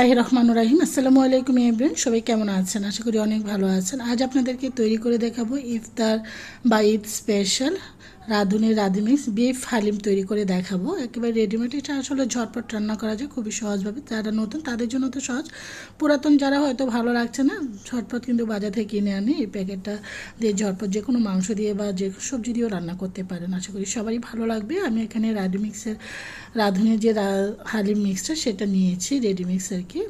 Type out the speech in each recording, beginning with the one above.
আহ রহমান রাহিম। আসসালামু আলাইকুম এভরিন সবাই কেমন আছেন? আশা করি অনেক ভালো আছেন। আজ আপনাদেরকে তৈরি করে দেখাবো ইফতার বা ঈদ স্পেশাল রাঁধুনি রাঁধুমিক্স বিফ হালিম তৈরি করে দেখাবো। একেবারে রেডিমেড এটা আসলে ঝটপট রান্না করা যায়, খুবই সহজভাবে। যারা নতুন, তাদের জন্য তো সহজ। পুরাতন যারা হয়তো ভালো লাগছে না, ঝটপট কিন্তু বাজার থেকে কিনে আনি। এই প্যাকেটটা দিয়ে ঝটপট যে কোনো মাংস দিয়ে বা যে সবজি দিয়েও রান্না করতে পারেন। আশা করি সবারই ভালো লাগবে। আমি এখানে রাঁধুমিক্সের রাঁধুনির যে হালিম মিক্সটা সেটা নিয়েছি রেডি মিক্স আর কি।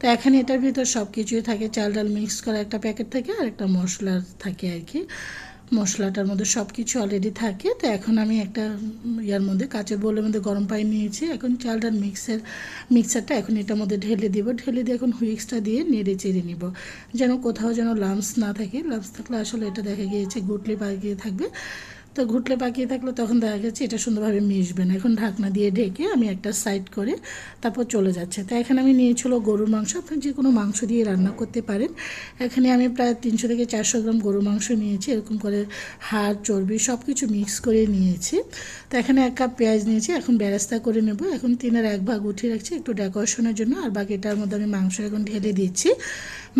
তো এখানে এটার ভিতর সব কিছুই থাকে। চাল ডাল মিক্স করা একটা প্যাকেট থাকে আর একটা মশলা থাকে আর কি। মশলাটার মধ্যে সব কিছু অলরেডি থাকে। তো এখন আমি একটা ইয়ার মধ্যে, কাঁচের বোলের মধ্যে গরম পানি নিয়েছি। এখন চালটার মিক্সার মিক্সের মিক্সারটা এখন এটার মধ্যে ঢেলে দিব। ঢেলে দিয়ে এখন হুইক্সটা দিয়ে নেড়ে চেড়ে নিব। যেন কোথাও যেন লাম্পস না থাকে। লাম্পস থাকলে আসলে এটা দেখা গিয়েছে গুটলি পাকিয়ে থাকবে। তো ঘুটলে পাকিয়ে থাকলে, তখন দেখা গেছে এটা সুন্দরভাবে মিশবে না। এখন ঢাকনা দিয়ে ঢেকে আমি একটা সাইড করে তারপর চলে যাচ্ছে। তো এখানে আমি নিয়েছিল গরুর মাংস আপনি যে কোনো মাংস দিয়ে রান্না করতে পারেন। এখানে আমি প্রায় তিনশো থেকে চারশো গ্রাম গরুর মাংস নিয়েছি, এরকম করে হাড়, চর্বি সব কিছু মিক্স করে নিয়েছি। তো এখানে এক কাপ পেঁয়াজ নিয়েছি, এখন বেরেস্তা করে নেব। এখন তিনের এক ভাগ উঠিয়ে রাখছি একটু ডেকোরেশনের জন্য, আর বাকিটার মধ্যে আমি মাংস এখন ঢেলে দিচ্ছি।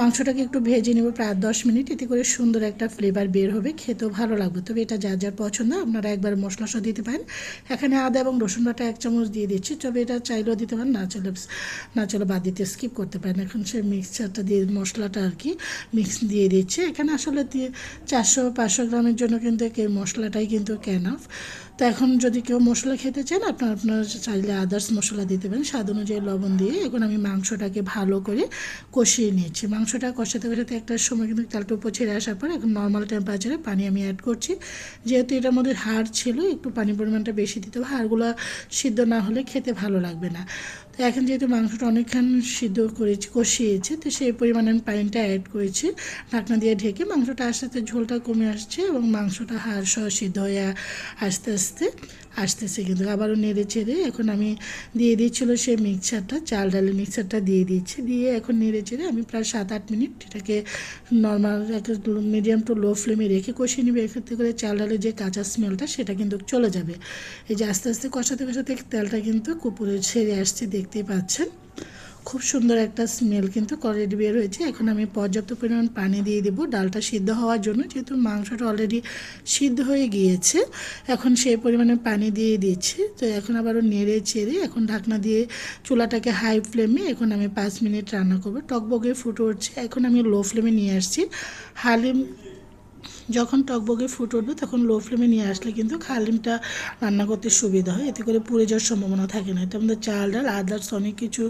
মাংসটাকে একটু ভেজে নেব প্রায় দশ মিনিট, এতে করে সুন্দর একটা ফ্লেভার বের হবে, খেতেও ভালো লাগবে। তবে এটা যার যার পছন্দ, আপনারা একবার মশলা সহ দিতে পারেন। এখানে আদা এবং রসুন বাটা এক চামচ দিয়ে দিচ্ছি, তবে এটা চাইলেও দিতে পারেন, না চলে না চলে বাদ দিতে স্কিপ করতে পারেন। এখন সে মিক্সচারটা দিয়ে, মশলাটা আর কি মিক্স দিয়ে দিচ্ছে। এখানে আসলে দিয়ে চারশো পাঁচশো গ্রামের জন্য কিন্তু মশলাটাই কিন্তু ক্যানাফ তো এখন যদি কেউ মশলা খেতে চান আপনার আপনার চাইলে আদার্স মশলা দিতে পারেন স্বাদ অনুযায়ী লবণ দিয়ে এখন আমি মাংসটাকে ভালো করে কষিয়ে নিয়েছি। মাংসটা কষাতে কষাতে একটা সময় কিন্তু চালটা উপর ছেড়ে আসার পর এখন নর্মাল টেম্পারেচারে পানি আমি অ্যাড করছি। যেহেতু এটার মধ্যে হাড় ছিল, একটু পানি পরিমাণটা বেশি দিতে হবে। হাড়গুলো সিদ্ধ না হলে খেতে ভালো লাগবে না। তো এখন যেহেতু মাংসটা অনেকক্ষণ সিদ্ধ করেছি, কষিয়েছে, তো সেই পরিমাণে আমি পানিটা অ্যাড করেছি। ঢাকনা দিয়ে ঢেকে মাংসটা আস্তে আস্তে ঝোলটা কমে আসছে এবং মাংসটা হাড় সহ সিদ্ধ হয়ে আস্তে আস্তে আসতেছে কিন্তু আবারও নেড়ে চেড়ে এখন আমি দিয়ে দিচ্ছিল সেই মিক্সারটা, চাল ডালের মিক্সারটা দিয়ে দিচ্ছি দিয়ে এখন নেড়ে চেড়ে আমি প্রায় সাত আট মিনিট এটাকে নর্মাল মিডিয়াম টু লো ফ্লেমে রেখে কষিয়ে নিবে। এক্ষেত্রে করে চাল ডালের যে কাঁচা স্মেলটা সেটা কিন্তু চলে যাবে। এই যে আস্তে আস্তে কষাতে কষাতে তেলটা কিন্তু কুপুরে ছেড়ে আসছে, দেখতেই পাচ্ছেন। খুব সুন্দর একটা স্মেল কিন্তু অলরেডি বের হয়েছে। এখন আমি পর্যাপ্ত পরিমাণ পানি দিয়ে দিব। ডালটা সিদ্ধ হওয়ার জন্য যেহেতু মাংসটা অলরেডি সিদ্ধ হয়ে গিয়েছে, এখন সেই পরিমাণে পানি দিয়ে দিচ্ছি। তো এখন আবারও নেড়ে চেড়ে এখন ঢাকনা দিয়ে চুলাটাকে হাই ফ্লেমে এখন আমি পাঁচ মিনিট রান্না করব। টকবগে ফুটে উঠছে। এখন আমি লো ফ্লেমে নিয়ে আসছি। হালিম যখন টকবগে ফুট উঠবে তখন লো ফ্লেমে নিয়ে আসলে কিন্তু খালিমটা রান্না করতে সুবিধা হয়। এতে করে পুড়ে যাওয়ার সম্ভাবনা থাকে না। এটা আমাদের চাল ডাল, আদার্স অনেক কিছু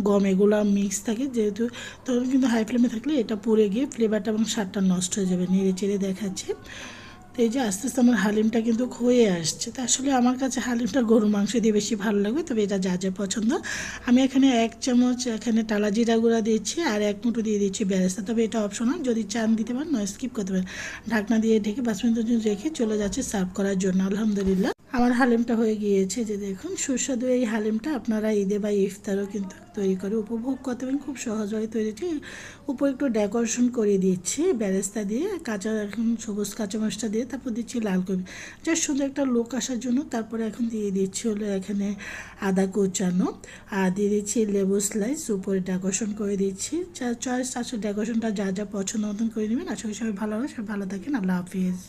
গম এগুলো মিক্স থাকে। যেহেতু তখন কিন্তু হাই ফ্লেমে থাকলে এটা পুড়ে গিয়ে ফ্লেভারটা এবং স্বাদটা নষ্ট হয়ে যাবে। নেড়ে চেড়ে দেখাচ্ছে। তো এই যে আস্তে আস্তে আমার হালিমটা কিন্তু হয়ে আসছে, তা আসলে আমার কাছে হালিমটা গরু মাংস দিয়ে বেশি ভালো লাগবে, তবে এটা যা যা পছন্দ। আমি এখানে এক চামচ এখানে টালা জিরা গুঁড়া দিয়েছি আর এক মুঠো দিয়ে দিচ্ছি বেরেস্তা, তবে এটা অপশনাল, যদি চান দিতে পারেন, নয় স্কিপ করতে পারেন। ঢাকনা দিয়ে ঢেকে পাঁচ রেখে চলে যাচ্ছে সার্ভ করার জন্য, আলহামদুলিল্লাহ। আমার হালিমটা হয়ে গিয়েছে যে দেখুন, সুস্বাদু এই হালিমটা আপনারা ঈদে বা ইফতারও কিন্তু তৈরি করে, উপভোগ করতে পারেন খুব সহজভাবে তৈরি হচ্ছে উপর একটু ডেকোরেশন করে দিচ্ছি বেরেস্তা দিয়ে, কাঁচা এখন সবুজ কাঁচা মাছটা দিয়ে, তারপর দিচ্ছি লাল কবি যা সুন্দর একটা লোক আসার জন্য তারপরে এখন দিয়ে দিচ্ছি হলো এখানে আদা কুচানো, আর দিয়ে দিচ্ছি লেবু স্লাইস উপরে ডেকোরেশন করে দিচ্ছি। চয়েস আসলে ডেকোরেশনটা যা যা পছন্দ মতন করে নেবেন। আশা করি সবাই ভালো হবে সবাই ভালো থাকেন, আল্লাহ হাফিজ।